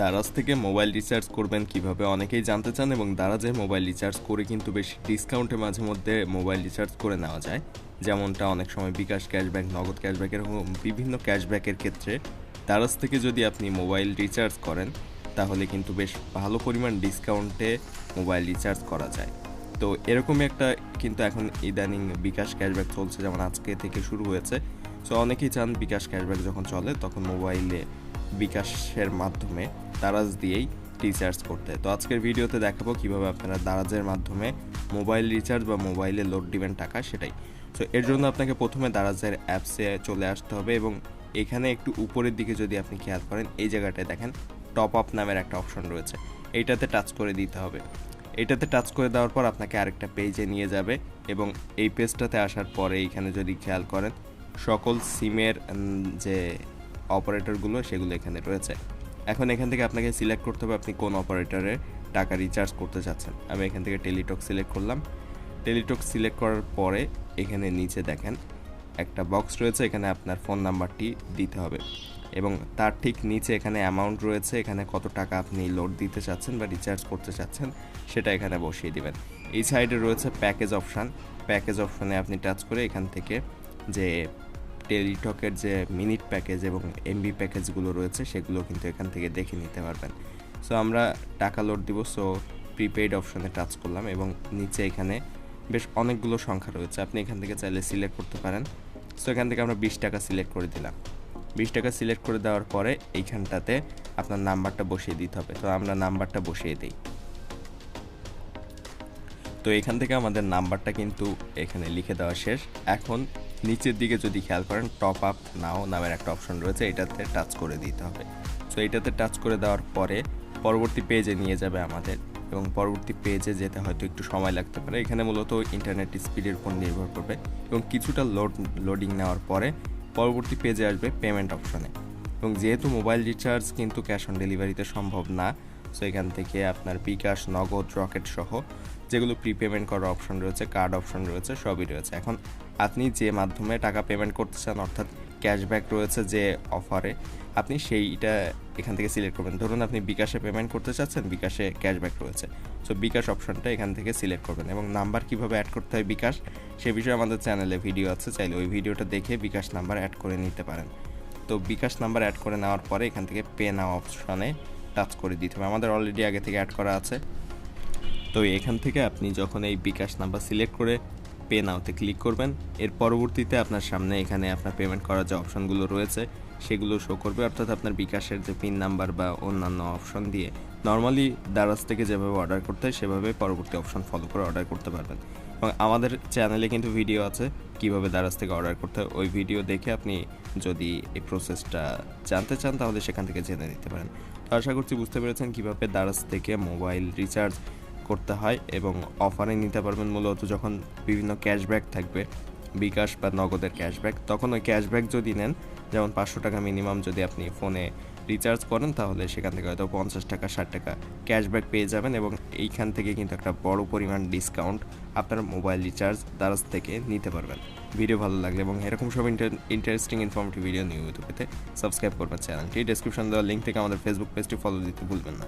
দারাজ থেকে mobile recharge করবেন কীভাবে অনেকেই জানতে চান এবং দারাজে মোবাইল রিচার্জ করে কিন্তু বেশ ডিসকাউন্টে মাঝে মধ্যে মোবাইল রিচার্জ করে নেওয়া যায়। যেমনটা অনেক সময় বিকাশ ক্যাশব্যাক, নগদ ক্যাশব্যাক এরকম বিভিন্ন ক্যাশব্যাকের ক্ষেত্রে দারাজ থেকে যদি আপনি মোবাইল রিচার্জ করেন, তাহলে কিন্তু বেশ ভালো পরিমাণ ডিসকাউন্টে মোবাইল রিচার্জ করা যায়। তো এরকমই একটা কিন্তু এখন ইদানিং বিকাশ ক্যাশব্যাক চলছে যেমন আজকে থেকে শুরু হয়েছে। সো অনেকেই চান বিকাশ ক্যাশব্যাক যখন চলে, তখন মোবাইলে বিকাশের মাধ্যমে দারাজ দিয়েই রিচার্জ করতে তো আজকের ভিডিওতে দেখাবো কীভাবে আপনারা দারাজের মাধ্যমে মোবাইল রিচার্জ বা মোবাইলে লোড দিবেন টাকা, সেটাই। সো এর জন্য আপনাকে প্রথমে দারাজের অ্যাপসে চলে আসতে হবে এবং এখানে একটু উপরের দিকে যদি আপনি খেয়াল করেন, এই জায়গাটায় দেখেন টপ আপ নামের একটা অপশন রয়েছে। এইটাতে টাচ করে দিতে হবে। এটাতে টাচ করে দেওয়ার পর আপনাকে আরেকটা পেজে নিয়ে যাবে এবং এই পেজটাতে আসার পরে এখানে যদি খেয়াল করেন, সকল সিমের যে অপারেটরগুলো সেগুলো এখানে রয়েছে। এখন এখান থেকে আপনাকে সিলেক্ট করতে হবে আপনি কোন অপারেটরে টাকা রিচার্জ করতে চাচ্ছেন। আমি এখান থেকে টেলিটক সিলেক্ট করলাম। টেলিটক সিলেক্ট করার পরে এখানে নিচে দেখেন একটা বক্স রয়েছে, এখানে আপনার ফোন নাম্বারটি দিতে হবে। এবং তার ঠিক নিচে এখানে অ্যামাউন্ট রয়েছে, এখানে কত টাকা আপনি লোড দিতে চাচ্ছেন বা রিচার্জ করতে চাচ্ছেন, সেটা এখানে বসিয়ে দিবেন। এই সাইডে রয়েছে প্যাকেজ অপশান প্যাকেজ অপশানে আপনি টাচ করে এখান থেকে যে টেলিটকের যে মিনিট প্যাকেজ এবং এমবি প্যাকেজগুলো রয়েছে, সেগুলো কিন্তু এখান থেকে দেখে নিতে পারবেন। সো আমরা টাকা লোড দিব সো প্রিপেইড অপশানে টাচ করলাম এবং নিচে এখানে বেশ অনেকগুলো সংখ্যা রয়েছে। আপনি এখান থেকে চাইলে সিলেক্ট করতে পারেন। সো এখান থেকে আমরা বিশ টাকা সিলেক্ট করে দিলাম। বিশ টাকা সিলেক্ট করে দেওয়ার পরে এইখানটাতে আপনার নাম্বারটা বসিয়ে দিতে হবে। তো আমরা নাম্বারটা বসিয়ে দিই। তো এখান থেকে আমাদের নাম্বারটা কিন্তু এখানে লিখে দেওয়া শেষ। এখন নিচের দিকে যদি খেয়াল করেন টপ আপ নাও নামের একটা অপশন রয়েছে, এটাতে টাচ করে দিতে হবে। সো এটাতে টাচ করে দেওয়ার পরে পরবর্তী পেজে নিয়ে যাবে আমাদের এবং পরবর্তী পেজে যেতে হয়তো একটু সময় লাগতে পারে। এখানে মূলত ইন্টারনেট স্পিডের উপর নির্ভর করবে এবং কিছুটা লোড লোডিং নেওয়ার পরে পরবর্তী পেজে আসবে পেমেন্ট অপশনে এবং যেহেতু মোবাইল রিচার্জ কিন্তু ক্যাশ অন ডেলিভারিতে সম্ভব না সো এখান থেকে আপনার বিকাশ নগদ রকেট সহ যেগুলো প্রিপেমেন্ট করার অপশন রয়েছে কার্ড অপশন রয়েছে, সবই রয়েছে। এখন আপনি যে মাধ্যমে টাকা পেমেন্ট করতে চান, অর্থাৎ ক্যাশব্যাক রয়েছে যে অফারে আপনি সেইটা এখান থেকে সিলেক্ট করবেন। ধরুন আপনি বিকাশে পেমেন্ট করতে চাচ্ছেন, বিকাশে ক্যাশব্যাক রয়েছে। সো বিকাশ অপশনটা এখান থেকে সিলেক্ট করবেন এবং নাম্বার কীভাবে অ্যাড করতে হয় বিকাশ, সে বিষয়ে আমাদের চ্যানেলে ভিডিও আছে। চাইলে ওই ভিডিওটা দেখে বিকাশ নাম্বার অ্যাড করে নিতে পারেন। তো, বিকাশ নাম্বার অ্যাড করে নেওয়ার পরে এখান থেকে পে নাও অপশনে টাচ করে দিতে হবে। আমাদের অলরেডি আগে থেকে অ্যাড করা আছে। তো, এখান থেকে আপনি যখন এই বিকাশ নাম্বার সিলেক্ট করে পে নাওতে ক্লিক করবেন। এর পরবর্তীতে আপনার সামনে এখানে আপনার পেমেন্ট করার যে অপশনগুলো রয়েছে, সেগুলো শো করবে। অর্থাৎ আপনার বিকাশের যে পিন নাম্বার বা অন্যান্য অপশন দিয়ে নর্মালি দারাজ থেকে যেভাবে অর্ডার করতে হয়, সেভাবে পরবর্তী অপশন ফলো করে অর্ডার করতে পারবেন। এবং আমাদের চ্যানেলে কিন্তু ভিডিও আছে, কীভাবে দারাজ থেকে অর্ডার করতে হয়। ওই ভিডিও দেখে আপনি যদি এই প্রসেসটা জানতে চান, তাহলে সেখান থেকে জেনে নিতে পারেন। আশা করছি বুঝতে পেরেছেন কীভাবে দারাজ থেকে মোবাইল রিচার্জ করতে হয় এবং অফারে নিতে পারবেন মূলত যখন বিভিন্ন ক্যাশব্যাক থাকবে, বিকাশ বা নগদের ক্যাশব্যাক। তখন ওই ক্যাশব্যাক যদি নেন, যেমন পাঁচশো টাকা মিনিমাম যদি আপনি ফোনে রিচার্জ করেন, তাহলে সেখান থেকে হয়তো পঞ্চাশ টাকা, ষাট টাকা ক্যাশব্যাক পেয়ে যাবেন এবং এইখান থেকে কিন্তু একটা বড় পরিমাণ ডিসকাউন্ট আপনার মোবাইল রিচার্জ দ্বারাজ থেকে নিতে পারবেন। ভিডিও ভালো লাগলে এবং এরকম সব ইন্টারেস্টিং, ইনফরমেটিভ ভিডিও নিয়মিত পেতে সাবস্ক্রাইব করবেন চ্যানেলটি। ডিসক্রিপশন দেওয়া লিঙ্ক থেকে আমাদের ফেসবুক পেজটি ফলো দিতে ভুলবেন না।